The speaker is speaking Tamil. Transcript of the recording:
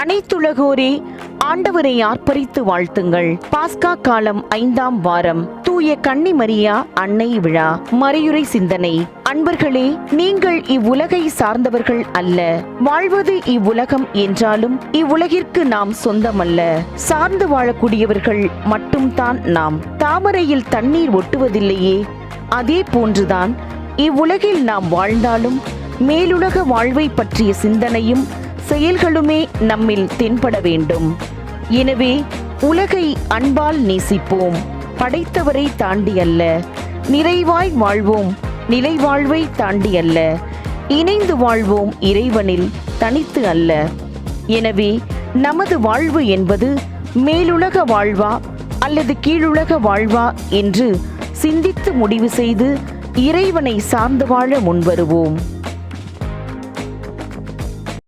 அனைத்துலகோரே ஆண்டவரை ஆர்ப்பரித்து வாழ்த்துங்கள். பாஸ்கா காலம் ஐந்தாம் வாரம். தூய கன்னி மரியா அன்னை விழா. மறையுறை சிந்தனை. அன்பர்களே நீங்கள் இவ்வுலகை சார்ந்தவர்கள் அல்ல. வாழ்வது இவ்வுலகம் என்றாலும் இவ்வுலகிற்கு நாம் சொந்தமல்ல. சார்ந்து வாழக்கூடியவர்கள் மட்டும்தான் நாம். தாமரையில் தண்ணீர் ஒட்டுவதில்லையே. அதே போன்றுதான் இவ்வுலகில் நாம் வாழ்ந்தாலும் மேலுலக வாழ்வை பற்றிய சிந்தனையும் செயல்களுமே நம்மில் தென்பட வேண்டும். எனவே உலகை அன்பால் நேசிப்போம். படைத்தவரை தாண்டி அல்ல நிறைவாய் வாழ்வோம். நிலை வாழ்வை தாண்டி அல்ல இணைந்து வாழ்வோம் இறைவனில் தனித்து அல்ல. எனவே நமது வாழ்வு என்பது மேலுலக வாழ்வா அல்லது கீழுலக வாழ்வா என்று சிந்தித்து முடிவு செய்து இறைவனை சார்ந்து வாழ முன்வருவோம்.